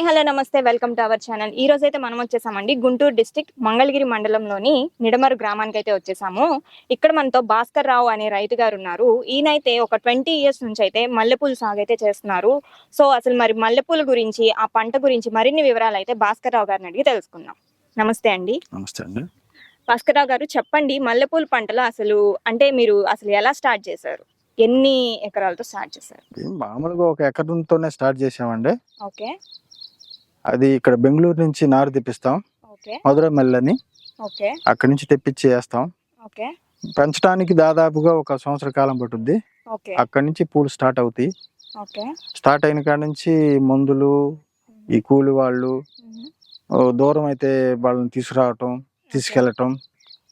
Hi hello నమస్తే welcome to our channel. ఈ రోజు అయితే మనం వచ్చేసామండి గుంటూరు డిస్టిక్ మంగళగిరి మండలంలోని నిడమరు గ్రామానికి అయితే వచ్చేసాము. ఇక్కడ మనతో భాస్కర్ రావు అనే రైతు గారు ఉన్నారు. ఈయనైతే ఒక ట్వంటీ ఇయర్స్ నుంచి అయితే మల్లెపూలు సాగు అయితే చేస్తున్నారు. సో అసలు మరి మల్లెపూల గురించి ఆ పంట గురించి మరిన్ని వివరాలు అయితే భాస్కర్ రావు గారిని అడిగి తెలుసుకుందాం. నమస్తే అండి. నమస్తే అండి. భాస్కర్ రావు గారు చెప్పండి మల్లెపూల పంటలో అసలు అంటే మీరు అసలు ఎలా స్టార్ట్ చేశారు? ఎన్ని ఎకరాలతో స్టార్ట్ చేశారు? మామూలుగా ఒక ఎకరంతోనే స్టార్ట్ చేసామండి ఓకే. అది ఇక్కడ బెంగళూరు నుంచి నారు తెప్పిస్తాం. మధుర మెల్లని. అక్కడి నుంచి తెప్పించి వేస్తాం పెంచడానికి దాదాపుగా ఒక సంవత్సర కాలం పట్టుద్ది. అక్కడి నుంచి పూలు స్టార్ట్ అవుతాయి. స్టార్ట్ అయిన కాడ నుంచి మందులు ఈ కూలి వాళ్ళు దూరం అయితే వాళ్ళని తీసుకురావటం తీసుకెళ్ళటం.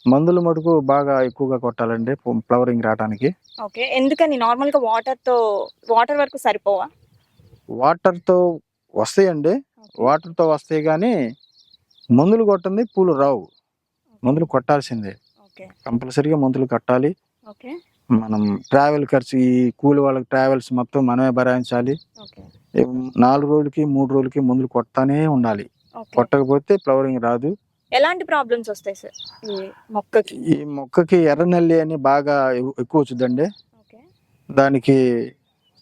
మందులు మటుకు బాగా ఎక్కువగా కొట్టాలండి ఫ్లవరింగ్ రావడానికి ఓకే. ఎందుకని? నార్మల్గా వాటర్తో వాటర్ వరకు సరిపోవా? వాటర్తో వస్తాయండి. వాటర్తో వస్తాయి కానీ మందులు కొట్టింది పూలు రావు. మందులు కొట్టాల్సిందే. కంపల్సరీగా మందులు కట్టాలి. మనం ట్రావెల్ ఖర్చు ఈ కూలి వాళ్ళకి ట్రావెల్స్ మొత్తం మనమే భరాయించాలి. నాలుగు రోజులకి మూడు రోజులకి మందులు కొడతానే ఉండాలి. కొట్టకపోతే ఫ్లవరింగ్ రాదు. ఎలాంటి ప్రాబ్లమ్స్ వస్తాయి సార్ ఈ మొక్కకి? ఈ మొక్కకి ఎర్ర నల్లి అని బాగా ఎక్కువ వచ్చిందండి దానికి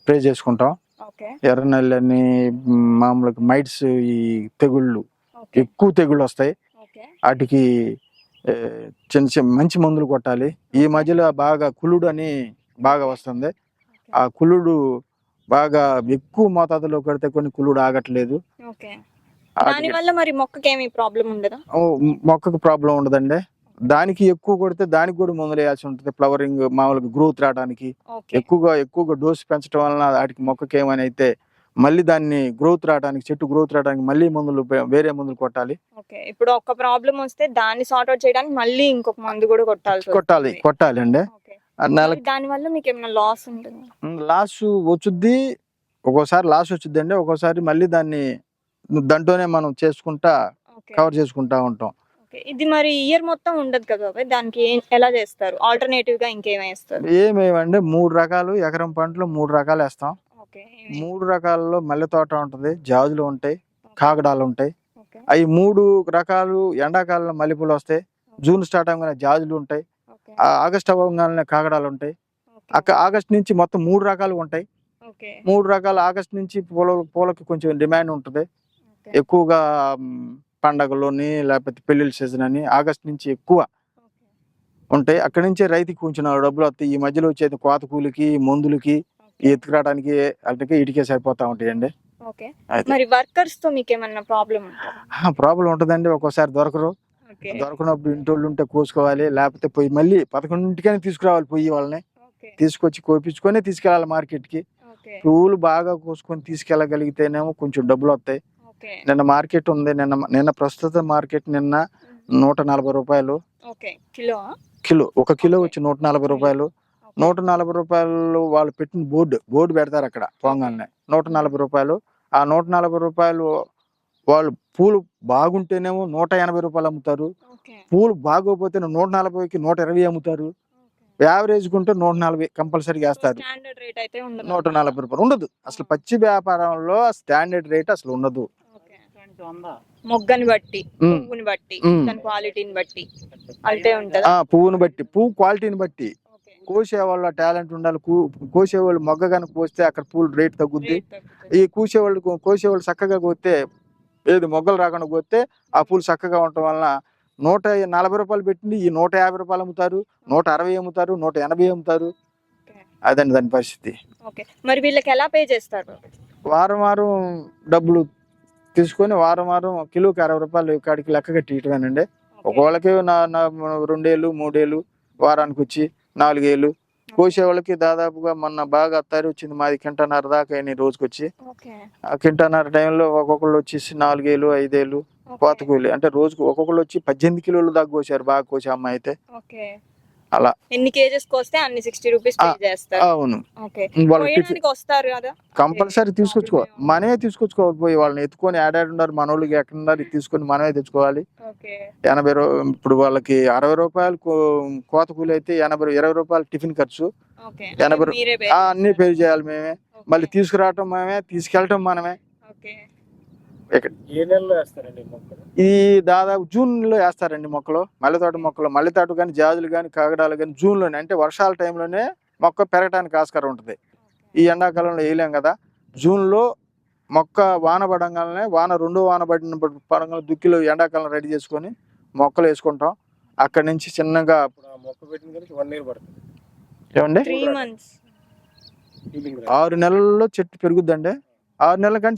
స్ప్రే చేసుకుంటాం. ఓకే. ఎర్ర నల్లి అని మ్, మామూలుగా మైట్స్ ఈ తెగుళ్ళు ఎక్కువ తెగుళ్ళు వస్తాయి. వాటికి చిన్న చిన్న మంచి మందులు కొట్టాలి. ఈ మధ్యలో బాగా కులుడు అని బాగా వస్తుంది. ఆ కులుడు బాగా ఎక్కువ మోతాదులో కొడితే కొన్ని కులుడు ఆగట్లేదు. మరి మొక్కకి ఏమి ప్రాబ్లం ఉండదా? ఓ, మొక్కకు ప్రాబ్లం ఉండదండి. దానికి ఎక్కువ కొడితే దానికి కూడా మందులు వేయాల్సి ఉంటుంది. ఫ్లవరింగ్ మామూలుగా గ్రోత్ రావడానికి. ఎక్కువగా ఎక్కువగా డోస్ పెంచడం వలన వాటికి మొక్కకి ఏమైనా అయితే మళ్ళీ దాన్ని గ్రోత్ రావడానికి చెట్టు గ్రోత్ రావడానికి మళ్ళీ మందులు వేరే మందులు కొట్టాలి. ఓకే. ఇప్పుడు ఒక ప్రాబ్లం వస్తే దాన్ని సార్ట్ అవుట్ చేయడానికి మళ్ళీ ఇంకొక మందు కూడా కొట్టాలి వస్తుంది. కొట్టాలి అండి. ఓకే. నెల మరి దాని వల్ల మీకు ఏమైనా లాస్ ఉంటుంది? లాస్ వచ్చుద్ది. ఒక్కోసారి లాస్ వచ్చుద్ది అండి ఒక్కోసారి మళ్ళీ దాన్ని దాంట్లోనే మనం చేసుకుంటా కవర్ చేసుకుంటా ఉంటాం. ఇది మరి ఇయర్ మొత్తం ఉండదు కదా బాబాయ్? దానికి ఎలా చేస్తారు? ఆల్టర్నేటివ్గా ఇంకేం వేస్తారు? ఏమేమండి మూడు రకాలు ఎకరం పంటలు మూడు రకాలు వేస్తాం. మూడు రకాలలో మల్లె తోట ఉంటుంది జాజులు ఉంటాయి కాగడాలు ఉంటాయి. అవి మూడు రకాలు ఎండాకాలంలో మల్లెపూలు వస్తాయి. జూన్ స్టార్ట్ అవగానే జాజులు ఉంటాయి. ఆగస్ట్ అవ్వగానే కాగడాలు ఉంటాయి. అక్క ఆగస్ట్ నుంచి మొత్తం మూడు రకాలు ఉంటాయి. మూడు రకాలు ఆగస్ట్ నుంచి పూల పూలకి కొంచెం డిమాండ్ ఉంటుంది. ఎక్కువగా పండగలోని లేకపోతే పెళ్ళిళ్ళ సీజన్ అని ఆగస్ట్ నుంచి ఎక్కువ ఉంటాయి అక్కడి నుంచే రైతుకి కొంచెం డబ్బులు వస్తాయి. ఈ మధ్యలో వచ్చేది కోత కూలికి మందులకి ఎత్తుకురావడానికి వాటికి ఇటుకే సరిపోతా ఉంటాయండి. ఓకే. అయితే. మరి వర్కర్స్తో మీకు ఏమన్నా ప్రాబ్లం ప్రాబ్లం ఉంటుందండి. ఒక్కోసారి దొరకరు. దొరకనప్పుడు ఇంటోళ్ళు ఉంటే కోసుకోవాలి లేకపోతే పోయి మళ్ళీ పదకొండింటికైనా తీసుకురావాలి పొయ్యి వాళ్ళని. తీసుకొచ్చి కోపించుకొని తీసుకెళ్ళాలి మార్కెట్కి. పువ్వులు బాగా కోసుకొని తీసుకెళ్ళగలిగితేనేమో కొంచెం డబ్బులు వస్తాయి. నిన్న మార్కెట్ ఉంది నిన్న నిన్న ప్రస్తుత మార్కెట్ నిన్న నూట నలభై రూపాయలు. కిలో? కిలో ఒక కిలో. వచ్చి నూట నలభై రూపాయలు. నూట నలభై రూపాయలు వాళ్ళు పెట్టిన బోర్డు బోర్డు పెడతారు అక్కడ పొంగానే. నూట నలభై రూపాయలు. ఆ నూట నలభై రూపాయలు వాళ్ళు పూలు బాగుంటేనేమో నూట ఎనభై రూపాయలు అమ్ముతారు. పూలు బాగోపోతే నూట నలభైకి నూట ఇరవై అమ్ముతారు. యావరేజ్ ఉంటే నూట నలభై కంపల్సరీగా వేస్తారు నూట నలభై రూపాయలు. ఉండదు. అసలు పచ్చి వ్యాపారంలో స్టాండర్డ్ రేట్ అసలు ఉండదు. మొగ్గని బట్టి పువ్వుని బట్టి. దాని క్వాలిటీని బట్టి అంతే ఉంటదా? ఆ పువ్వుని బట్టి పువ్వు క్వాలిటీని బట్టి. కోసే వాళ్ళ టాలెంట్ ఉండాలి. కోసే వాళ్ళు మొగ్గ కనుక కోస్తే అక్కడ పూలు రేట్ తగ్గుద్ది. రేట్ తగ్గుతుంది. ఈ కూసేవాళ్ళు కోసేవాళ్ళు చక్కగా కోస్తే ఏది మొగ్గలు రాకుండా కోస్తే ఆ పూలు చక్కగా ఉండటం వలన నూట నలభై రూపాయలు పెట్టింది ఈ నూట యాభై రూపాయలు అమ్ముతారు నూట అరవై అమ్ముతారు నూట ఎనభై అమ్ముతారు. అదండి దాని పరిస్థితి. ఓకే. మరి వీళ్ళకి ఎలా పే చేస్తారు? వారం వారం డబ్బులు తీసుకొని వారం వారం కిలోకి అరవై రూపాయలు కాడికి లెక్క కట్టి ఇటుగానండి ఒకవేళకి నా నా రెండేళ్ళు మూడేళ్ళు వారానికి వచ్చి నాలుగేళ్ళు. కోసే వాళ్ళకి దాదాపుగా మొన్న బాగా అత్తారి వచ్చింది మాది కింటన్నర దాకా అయినాయి రోజుకి వచ్చి ఓకే. ఆ కింటన్నర టైంలో ఒక్కొక్కళ్ళు వచ్చేసి నాలుగేళ్ళు ఐదేళ్ళు. కోత కూలి అంటే రోజుకు ఒక్కొక్కళ్ళు వచ్చి పద్దెనిమిది కిలోలు దాకా కోసారు బాగా కోసే అమ్మాయి అయితే. అలా. ఎన్ని కేజెస్ కోస్తే అన్ని సిక్స్టీ రూపీస్ పే చేస్తారు. అవును. వస్తారు కదా. కంపల్సరీ తీసుకొచ్చుకో. మనమే తీసుకొచ్చుకోవాలి పోయి వాళ్ళని ఎత్తుకొని ఆడాడు ఉన్నారు మనోళ్ళు ఎక్కడ ఉన్నారు తీసుకొని మనమే తెచ్చుకోవాలి. ఎనభై ఇప్పుడు వాళ్ళకి అరవై రూపాయలు కోత కూలి అయితే ఎనభై ఇరవై రూపాయలు టిఫిన్ ఖర్చు. ఎనభై అన్ని పే చేయాలి మేమే. మళ్ళీ తీసుకురావటం మనమే తీసుకెళ్ళటం మనమే. ఇది దాదాపు జూన్లో వేస్తారండి మొక్కలు. మల్లెతోట మొక్కలు. మల్లెతోట కానీ జాజులు కానీ కాగడాలు కానీ జూన్లోనే అంటే వర్షాల టైంలోనే మొక్క పెరగడానికి ఆస్కారం ఉంటుంది. ఈ ఎండాకాలంలో వేయలేం కదా. జూన్లో మొక్క వాన పడంగానే వాన రెండు వాన పడిన పడంగా దుక్కిలో ఎండాకాలం రెడీ చేసుకొని మొక్కలు వేసుకుంటాం. అక్కడి నుంచి చిన్నగా మొక్క పెట్టిన వన్ ఇయర్ పడుతుంది. ఏమండి? ఆరు నెలల్లో చెట్టు పెరుగుద్దండి. ఆరు నెలల కానీ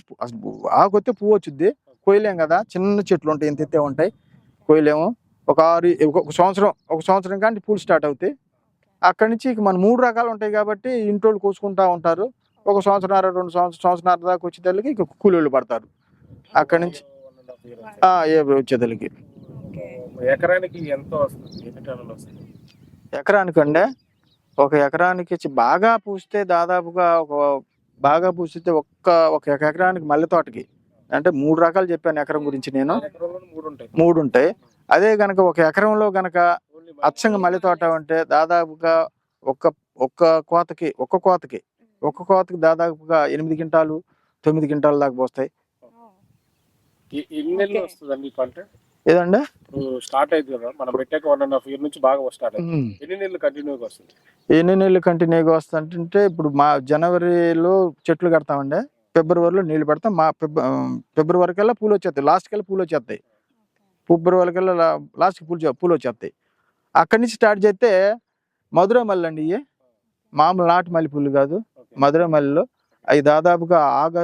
ఆకొస్తే పువ్వు వచ్చింది కోయలేం కదా. చిన్న చెట్లు ఉంటాయి ఇంత ఎత్తే ఉంటాయి. కోయలేము ఒక ఆరు ఒక సంవత్సరం ఒక సంవత్సరం కానీ పూలు స్టార్ట్ అవుతాయి. అక్కడి నుంచి మన మూడు రకాలు ఉంటాయి కాబట్టి ఇంటోళ్ళు కోసుకుంటా ఉంటారు. ఒక సంవత్సరం రెండు సంవత్సరం సంవత్సరం దాకా వచ్చేతలకి ఇక కూలీళ్ళు పడతారు. అక్కడి నుంచి వచ్చేతలకి ఎకరానికి ఎంత వస్తుంది? ఎకరానికి అండి ఒక ఎకరానికి వచ్చి బాగా పూస్తే దాదాపుగా ఒక బాగా పూస్తే ఒక్క ఒక ఎకరానికి మల్లె తోటకి. అంటే మూడు రకాలు చెప్పాను ఎకరం గురించి నేను. ఎకరంలో మూడు ఉంటాయి మూడు ఉంటాయి. అదే గనక ఒక ఎకరంలో గనక అచ్చంగా మల్లె తోట అంటే దాదాపుగా ఒక్క ఒక్క కోతకి ఒక్క కోతకి ఒక్క కోతకి దాదాపుగా ఎనిమిది గింటాలు తొమ్మిది గింటాల దాకా పోస్తాయి. ఎన్ని నెలలు పంట? ఏదండి? స్టార్ట్ అయింది కదా మనం పెట్టాక వన్ అండ్ హాఫ్ ఇయర్ నుంచి బాగా స్టార్ట్ అయింది. ఎన్ని నెలలు కంటిన్యూగా వస్తుంది? ఎన్ని నెలలు కంటిన్యూగా వస్తుందంటే ఇప్పుడు మా జనవరిలో చెట్లు కడతామండి. ఫిబ్రవరిలో నీళ్ళు పెడతాం. మా ఫిబ్ ఫిబ్రవరి కల్లా పూలు వచ్చేస్తాయి. లాస్ట్ కల్లా పూలు వచ్చేస్తాయి. ఫిబ్రవరి కల్లా లా- లాస్ట్కి పూలు పూలు వచ్చేస్తాయి. అక్కడి నుంచి స్టార్ట్ చేస్తే మధుర మల్లి అండి ఇవి మామూలు నాటు మల్లె పూలు కాదు. మధుర మల్లిలో. అవి దాదాపుగా ఆగ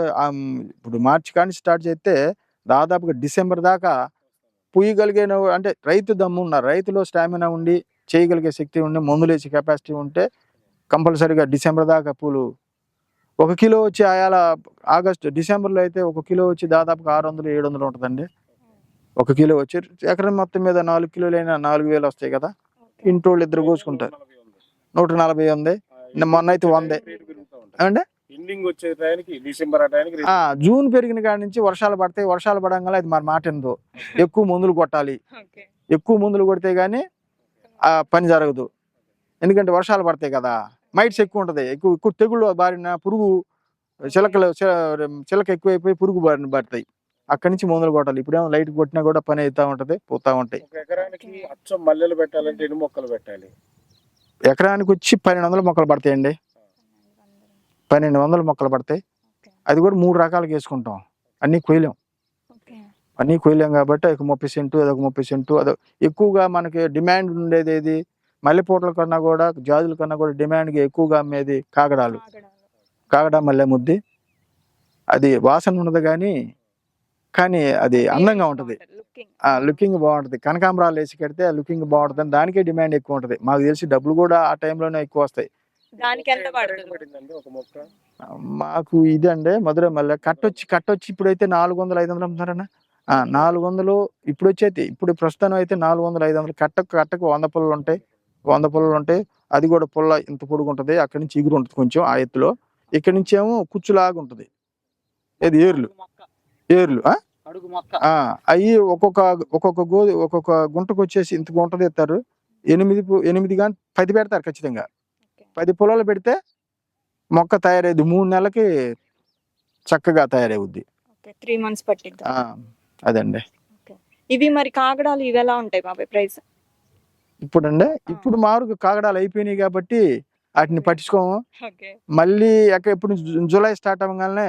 ఇప్పుడు మార్చి కానీ స్టార్ట్ చేస్తే దాదాపుగా డిసెంబర్ దాకా పూయగలిగే అంటే రైతు దమ్ము ఉన్నారు రైతులో స్టామినా ఉండి చేయగలిగే శక్తి ఉండి మందులు వేసే కెపాసిటీ ఉంటే కంపల్సరీగా డిసెంబర్ దాకా పూలు. ఒక కిలో వచ్చి ఆయాల ఆగస్టు డిసెంబర్లో అయితే ఒక కిలో వచ్చి దాదాపుగా ఆరు వందలు ఏడు వందలు ఉంటుందండి. ఒక కిలో వచ్చి ఎకరం మొత్తం మీద నాలుగు కిలోలైనా నాలుగు వేలు వస్తాయి కదా. ఇంటోళ్ళు ఇద్దరు కోసుకుంటారు. నూట నలభై ఉంది మొన్న అయితే వందే. ఏమండి? ఎండింగ్ వచ్చే టైంకి డిసెంబర్ ఆ టైంకి ఆ జూన్ పెరిగిన కాడి నుంచి వర్షాలు పడతాయి వర్షాలు పడంగానే అది మన మాట ఎందు. ఎక్కువ మందులు కొట్టాలి. ఎక్కువ మందులు కొడితే గానీ ఆ పని జరగదు. ఎందుకంటే వర్షాలు పడతాయి కదా. మైట్స్ ఎక్కువ ఉంటది. ఎక్కువ ఎక్కువ తెగుళ్ళు బారిన పురుగు చిలకలు చిలక ఎక్కువైపోయి పురుగు బారిన పడతాయి. అక్కడి నుంచి మందులు కొట్టాలి. ఇప్పుడేమో లైట్ కొట్టినా కూడా పని అవుతా ఉంటది పోతా ఉంటాయి ఎకరానికి అచ్చం మల్లెలు పెట్టాలంటే ఎన్ని మొక్కలు పెట్టాలి? ఎకరానికి వచ్చి పన్నెండు వందల మొక్కలు పడతాయండి. పన్నెండు వందల మొక్కలు పడతాయి. అది కూడా మూడు రకాలుగా వేసుకుంటాం. అన్ని కొయ్యలేం. అన్నీ కొయ్యలేం కాబట్టి ఒక ముప్పై సెంటు అదొక ముప్పై సెంటు అదో ఎక్కువగా మనకి డిమాండ్ ఉండేది ఏది? మల్లెపూటల కన్నా కూడా జాజుల కన్నా కూడా డిమాండ్గా ఎక్కువగా అమ్మేది కాగడాలు కాగడా మల్లె ముద్ది. అది వాసన ఉండదు కానీ కానీ అది అందంగా ఉంటది. లుకింగ్ బాగుంటది. కనకాంబరాలు వేసి కడితే లుకింగ్ బాగుంటుంది దానికే డిమాండ్ ఎక్కువ ఉంటది. మాకు తెలిసి డబ్బులు కూడా ఆ టైంలోనే ఎక్కువ వస్తాయి. దానికి ఎంత పడుతుంది? ఒక మాకు ఇదండి మధుర మల్లె. కట్టొచ్చి కట్టొచ్చి ఇప్పుడైతే నాలుగు వందలు ఐదు వందలు అమ్ముతారన్నా ఆ, నాలుగు వందలు ఇప్పుడు వచ్చేది. ఇప్పుడు ప్రస్తుతం అయితే నాలుగు వందలు ఐదు వందలు. కట్టకు కట్టకు వంద పుల్లలు ఉంటాయి. వంద పుల్లలు ఉంటాయి. అది కూడా పుల్ల ఇంత పొడుగు ఉంటుంది. అక్కడి నుంచి ఎగురు ఉంటుంది కొంచెం ఆ ఎత్తులో. ఇక్కడి నుంచి ఏమో కుచ్చులాగా ఉంటుంది. ఇది ఏర్లు. ఏర్లు ఆ? అడుగు మొక్క. ఆ, అవి ఒక్కొక్క ఒక్కొక్క గో ఒక్కొక్క గుంటకు వచ్చేసి ఇంత గుంట తెస్తారు ఎనిమిది పు- ఎనిమిది కానీ పది పెడతారు ఖచ్చితంగా. పది పొలాలు పెడితే మొక్క తయారైంది మూడు నెలలకి చక్కగా తయారవుద్ది. త్రీ మంత్స్ పట్టిద్ది? అదండి. ఇవి మరి కాగడాలు ఇవి ఎలా ఉంటాయి బాబాయ్ ప్రైస్? ఇప్పుడండి. ఇప్పుడు మారు కాగడాలు అయిపోయినాయి కాబట్టి వాటిని పట్టించుకోము. మళ్ళీ ఎక్క ఇప్పుడు జూలై స్టార్ట్ అవ్వగానే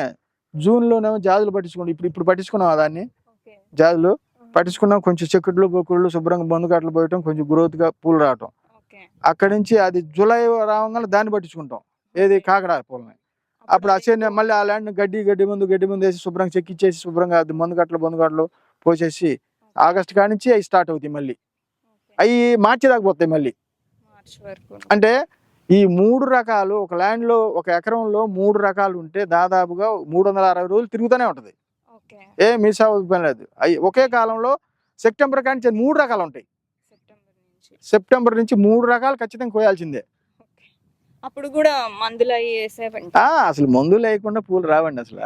జూన్లోనేమో జాజులు పట్టించుకోండి ఇప్పుడు ఇప్పుడు పట్టించుకున్నాం దాన్ని? జాజులు పట్టించుకున్నాం. కొంచెం చెక్కుళ్ళు బొక్కుళ్ళు శుభ్రంగా బందుకట్లు పోయటం కొంచెం గ్రోత్గా పూలు రావటం. అక్కడి నుంచి అది జూలై రావగానే దాన్ని పట్టించుకుంటాం. ఏది కాకడా పూలని అప్పుడు అసేనే మళ్ళీ ఆ ల్యాండ్ గడ్డి గడ్డి ముందు గడ్డి ముందు వేసి శుభ్రంగా చెక్కిచ్చేసి శుభ్రంగా అది మందు గట్లు బందు గట్లు పోసేసి ఆగస్ట్ కాడి నుంచి అవి స్టార్ట్ అవుతాయి మళ్ళీ. అవి మార్చి దాకా పోతాయి మళ్ళీ. అంటే ఈ మూడు రకాలు ఒక ల్యాండ్లో ఒక ఎకరంలో మూడు రకాలు ఉంటే దాదాపుగా మూడు వందల అరవై రోజులు తిరుగుతూనే ఉంటది. ఏ మిస్ అవ్వదు పని లేదు. అవి ఒకే కాలంలో సెప్టెంబర్ కాడి నుంచి మూడు రకాలు ఉంటాయి. సెప్టెంబర్ నుంచి. సెప్టెంబర్ నుంచి మూడు రకాలు ఖచ్చితంగా కోయాల్సిందే. అప్పుడు కూడా మందులు అవి వేసేవంట. ఆ అసలు మందు లేకుండా పూలు రావండి అసలు.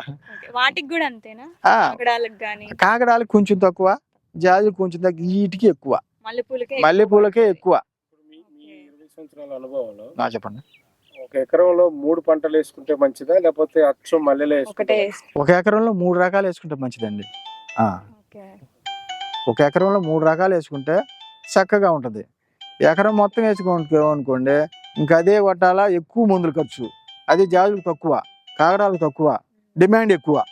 వాటికి కూడా అంతేనా? ఆ. కాగడాలకు గానీ. కాకడాలకు కొంచెం తక్కువ జాజి కొంచెం తక్కువ వీటికి ఎక్కువ. మల్లెపూలకే మల్లెపూలకే ఎక్కువ. ఇప్పుడు మీ మీ ఇరవై సంవత్సరాల అనుభవంలో చెప్పండి. ఒక ఎకరంలో మూడు పంటలు వేసుకుంటే మంచిదా? లేకపోతే అచ్చం మల్లెలే ఒక ఎకరంలో మూడు రకాలు వేసుకుంటే మంచిదండి. ఆ, ఓకే. ఒక ఎకరంలో మూడు రకాలు వేసుకుంటే చక్కగా ఉంటుంది. ఎకరం మొత్తం వేసుకో అనుకోండి ఇంకా అదే కొట్టాలా ఎక్కువ మందులు ఖర్చు. అదే జాజులు తక్కువ కాగడాలు తక్కువ డిమాండ్ ఎక్కువ.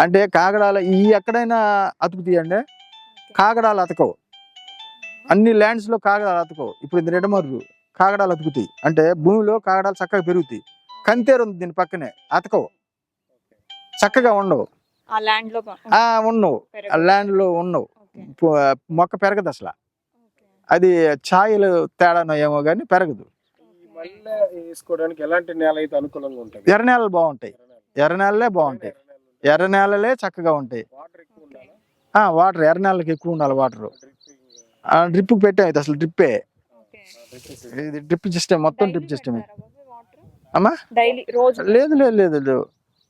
అంటే కాగడాల ఈ ఎక్కడైనా అతుకుతాయండి కాగడాలు అతకవు. అన్ని ల్యాండ్స్లో కాగడాలు అతకవు. ఇప్పుడు ఇది రెడమర్రు కాగడాలు అతుకుతాయి. అంటే భూమిలో కాగడాలు చక్కగా పెరుగుతాయి. కంతేరు ఉంది దీని పక్కనే అతకవు. చక్కగా ఉండవు. ఉండవు. ఆ ల్యాండ్లో ఉండవు. మొక్క పెరగదు అసలు. అది ఛాయలు తేడానో ఏమో కానీ పెరగదు. ఈ మల్లె వేసుకోవడానికి ఎలాంటి నేల అయితే అనుకూలంగా ఉంటుంది? ఎర్ర నేలలు బాగుంటాయి. ఎర్ర నేలలే బాగుంటాయి. ఎర్ర నేలలే చక్కగా ఉంటాయి. వాటర్ ఎక్కువ ఉండాలా? ఆ వాటర్ ఎర్ర నేలకి ఎక్కువ ఉండాలి వాటర్. డ్రిప్ పెట్టాం ఇది అసలు డ్రిప్పే. ఇది డ్రిప్ సిస్టమ్ మొత్తం డ్రిప్ సిస్టమే. అమ్మా? డైలీ రోజు లేదు లేదు లేదు లేదు.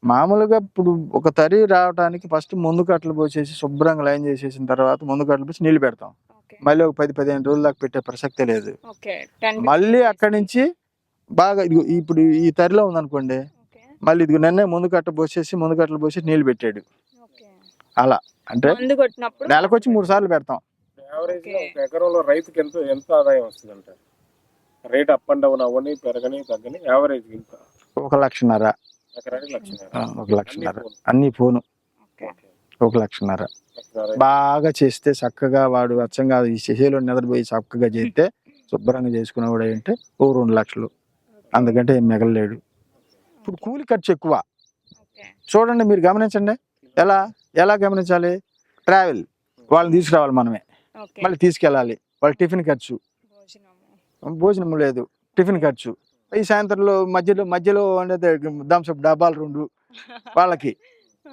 మామూలుగా ఇప్పుడు ఒక తరి రావడానికి ఫస్ట్ ముందు కట్టలు పోసేసి శుభ్రంగా లైన్ చేసేసిన తర్వాత ముందు కట్టలు పోసి నీళ్ళు పెడతాం. ఓకే. మళ్ళీ ఒక పది పదిహేను రోజుల దాకా పెట్టే ప్రసక్తే లేదు. మళ్ళీ అక్కడి నుంచి బాగా ఇప్పుడు ఈ తరిలో ఉందనుకోండి ఓకే. మళ్ళీ ఇదిగో నిన్నే ముందు కట్ట పోసేసి ముందు కట్టలు పోసి నీళ్ళు పెట్టాడు. ఓకే. అంటే నెలకొచ్చి మూడు సార్లు పెడతాం. Average Okay. ఒక ఎకరంలో రైతుకి ఎంత ఎంత ఆదాయం వస్తుంది అంటే రేట్ అప్ అండ్ డౌన్ అవ్వని పెరగని తగ్గని యావరేజ్ ఇంత. ఒక లక్షన్నర. ఒక లక్షన్నర. అన్ని ఫోను. ఓకే. ఒక లక్షన్నర. బాగా చేస్తే చక్కగా వాడు అచ్చంగా ఈ చేలో నిద్రపోయి చక్కగా చేస్తే శుభ్రంగా చేసుకునేవాడు అంటే ఓ రెండు లక్షలు. అందుకంటే ఏం మిగలలేడు. ఇప్పుడు కూలి ఖర్చు ఎక్కువ. ఓకే. చూడండి మీరు గమనించండి. ఎలా? ఎలా గమనించాలి? ట్రావెల్. వాళ్ళని తీసుకురావాలి మనమే. ఓకే. మళ్ళీ తీసుకెళ్ళాలి. వాళ్ళ టిఫిన్ ఖర్చు. భోజనం లేదు. టిఫిన్ ఖర్చు. ఈ సాయంత్రంలో మధ్యలో మధ్యలో అంటే దంసప్ డబ్బాలు రెండు వాళ్ళకి.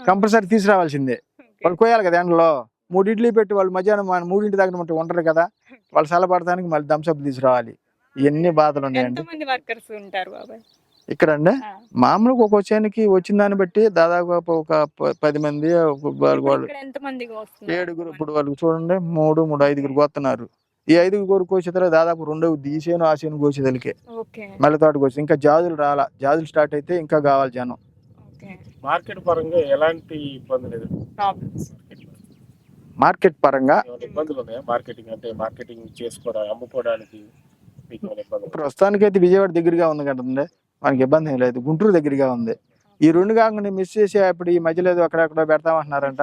కంపల్సరీ తీసుకురావాల్సిందే. వాళ్ళు కోయాలి కదా ఎండలో. మూడు ఇడ్లీ పెట్టి వాళ్ళు మధ్యాహ్నం మన మూడింటి దగ్గర ఉంటే ఉంటారు కదా. వాళ్ళు చల్లబడటానికి మళ్ళీ దంసప్ తీసుకురావాలి. ఇవన్నీ బాధలు ఉన్నాయండి. ఇక్కడ అండి. మామూలుగా ఒక వచ్చానికి వచ్చిన దాన్ని బట్టి దాదాపు ఒక పది మంది ఏడుగురు ఇప్పుడు వాళ్ళు చూడండి మూడు మూడు ఐదుగురు కోస్తున్నారు ఈ ఐదుగురు కోసే తర్వాత దాదాపు రెండో ఈ చేను ఆ చేను కోసేదలికే మళ్ళీ తోట కోసి ఇంకా జాజులు రాలా. జాజులు స్టార్ట్ అయితే ఇంకా కావాలి జనం. ఓకే. మార్కెట్ పరంగా ఎలాంటి ఇబ్బంది లేదు. మార్కెట్ పరంగా ఇబ్బందులు ఉన్నాయా? మార్కెటింగ్ అంటే మార్కెటింగ్ చేసుకోవడానికి అమ్ముకోవడానికి ప్రస్తుతానికైతే విజయవాడ దగ్గరగా ఉంది కదండి. మనకి ఇబ్బంది ఏం లేదు. గుంటూరు దగ్గరగా ఉంది. ఈ రెండు కాకుండా మిస్ చేసి ఇప్పుడు ఈ మధ్యలో ఏదో అక్కడక్కడ పెడతామంటున్నారంట.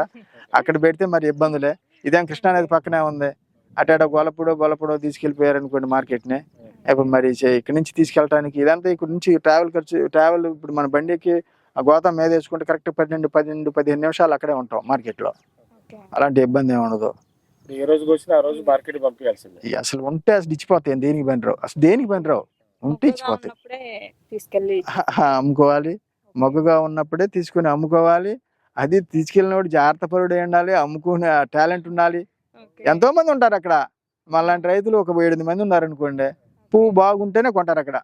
అక్కడ పెడితే మరి ఇబ్బందులే. ఇదేం కృష్ణానది పక్కనే ఉంది. అటు గొలపూడో గొలపూడో తీసుకెళ్ళిపోయారు అనుకోండి మార్కెట్ని. ఇప్పుడు మరి ఇక్కడ నుంచి తీసుకెళ్ళడానికి ఇదంతా ఇక్కడ నుంచి ట్రావెల్ ఖర్చు ట్రావెల్ ఇప్పుడు మన బండికి ఆ గోతం మీద వేసుకుంటే కరెక్ట్ పన్నెండు పన్నెండు పదిహేను నిమిషాలు అక్కడే ఉంటాం మార్కెట్లో. అలాంటి ఇబ్బంది ఏమి ఉండదు. ఏ వచ్చినా ఆ రోజు మార్కెట్ పంపించాల్సిందే. అసలు ఉంటే అసలు ఇచ్చిపోతాయి దేనికి పని రావు. అసలు దేనికి పని రావు. ఉంటే ఇచ్చిపోతాయి. తీసుకెళ్ళి అమ్ముకోవాలి. మొగ్గగా ఉన్నప్పుడే తీసుకుని అమ్ముకోవాలి. అది తీసుకెళ్ళినప్పుడు జాగ్రత్త పరుడు ఉండాలి అమ్ముకునే టాలెంట్ ఉండాలి. ఎంతో మంది ఉంటారు అక్కడ మళ్ళాంటి రైతులు ఒక ఏడు మంది ఉన్నారు అనుకోండి పువ్వు బాగుంటేనే కొంటారు అక్కడ.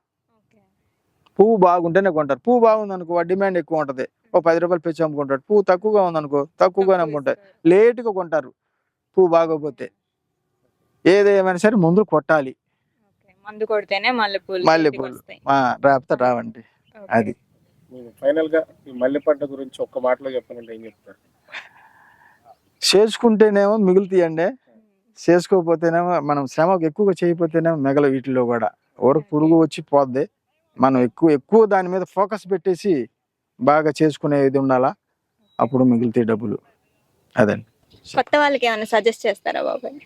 పువ్వు బాగుంటేనే కొంటారు పువ్వు బాగుంది అనుకో డిమాండ్ ఎక్కువ ఉంటది ఓ పది రూపాయలు పెంచి అమ్ముకుంటాడు పువ్వు తక్కువగా ఉంది అనుకో తక్కువగా తక్కువ అమ్ముకుంటారు. లేటుగా కొంటారు పువ్వు బాగోపోతే ఏదేమైనా సరే ముందు కొట్టాలి ఓకే. మందు కొడితేనే మల్లెపూలు మల్లెపూలు. ఇంటికి వస్తాయి. ఆ, రాకపోతే రావండి. అది. ఫైనల్గా మల్లె పంట గురించి ఒక్క మాటలో చెప్పాలంటే ఏం చెప్తారు చేసుకుంటేనేమో మిగులుతాయండి. చేసుకోకపోతేనేమో మనం శ్రమ ఎక్కువగా చేయకపోతేనేమో మిగల వీటిలో కూడా. ఊరకు పురుగు వచ్చి పోద్ది. మనం ఎక్కువ ఎక్కువ దాని మీద ఫోకస్ పెట్టేసి బాగా చేసుకునే ఇది ఉండాలా? అప్పుడు మిగులుతాయి డబ్బులు. అదండి. కొత్త వాళ్ళకి ఏమైనా సజెస్ట్ చేస్తారా బాబాయ్?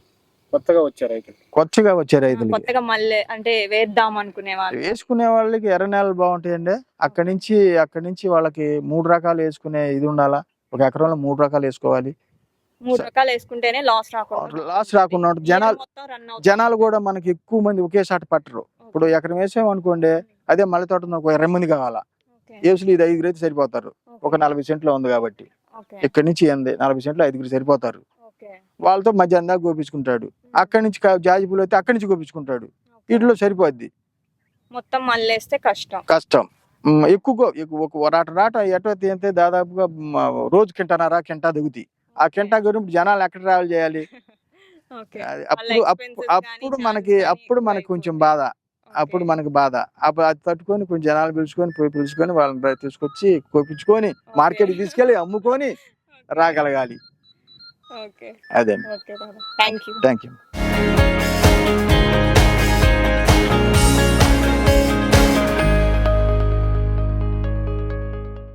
కొత్తగా వచ్చారు అయితే కొత్తగా వచ్చే రైతులకి. కొత్తగా మళ్ళీ అంటే వేద్దాం అనుకునే వాళ్ళు. వేసుకునే వాళ్ళకి ఎర్ర నేలలు బాగుంటాయండి. అక్కడి నుంచి అక్కడి నుంచి వాళ్ళకి మూడు రకాలు వేసుకునే ఇది ఉండాలా? ఒక ఎకరంలో మూడు రకాలు వేసుకోవాలి. మూడు రకాలు వేసుకుంటేనే లాస్ రాకుండా లాస్ రాకుండా. జనాలు. జనాలు కూడా మనకి ఎక్కువ మంది ఒకేసారి పట్టరు. ఇప్పుడు ఎకరం వేసాం అనుకోండి అదే మల్లె తోట ఒక ఇరవై మంది కావాలా. ఏసులు ఇది ఐదుగురు అయితే సరిపోతారు. ఒక నలభై సెంట్లో ఉంది కాబట్టి. ఇక్కడి నుంచి ఎంది నలభై సెంట్లు ఐదుగురు సరిపోతారు. వాళ్ళతో మధ్యాహ్నం దాకా గోపించుకుంటాడు. అక్కడి నుంచి కా- జాజి పూలు అయితే అక్కడి నుంచి గోపించుకుంటాడు. వీటిలో సరిపోద్ది. మొత్తం మళ్ళీ వేస్తే కష్టం. కష్టం ఎక్కువ ఒక రాట రాట ఎటో తీస్తే దాదాపుగా రోజు కింటనారా కింటా దిగుతాయి. ఆ కింటా గురించి జనాలు ఎక్కడ ట్రావెల్ చేయాలి? అప్పుడు అప్పుడు మనకి అప్పుడు మనకి కొంచెం. బాధ. అప్పుడు మనకి బాధ. అప్పుడు అది తట్టుకొని కొంచెం జనాలు పిలుచుకొని పోయి పిలుచుకొని వాళ్ళని తీసుకొచ్చి కోపించుకొని మార్కెట్కి తీసుకెళ్ళి అమ్ముకొని రాగలగాలి. ఓకే. అదే థ్యాంక్ యూ థ్యాంక్ యూ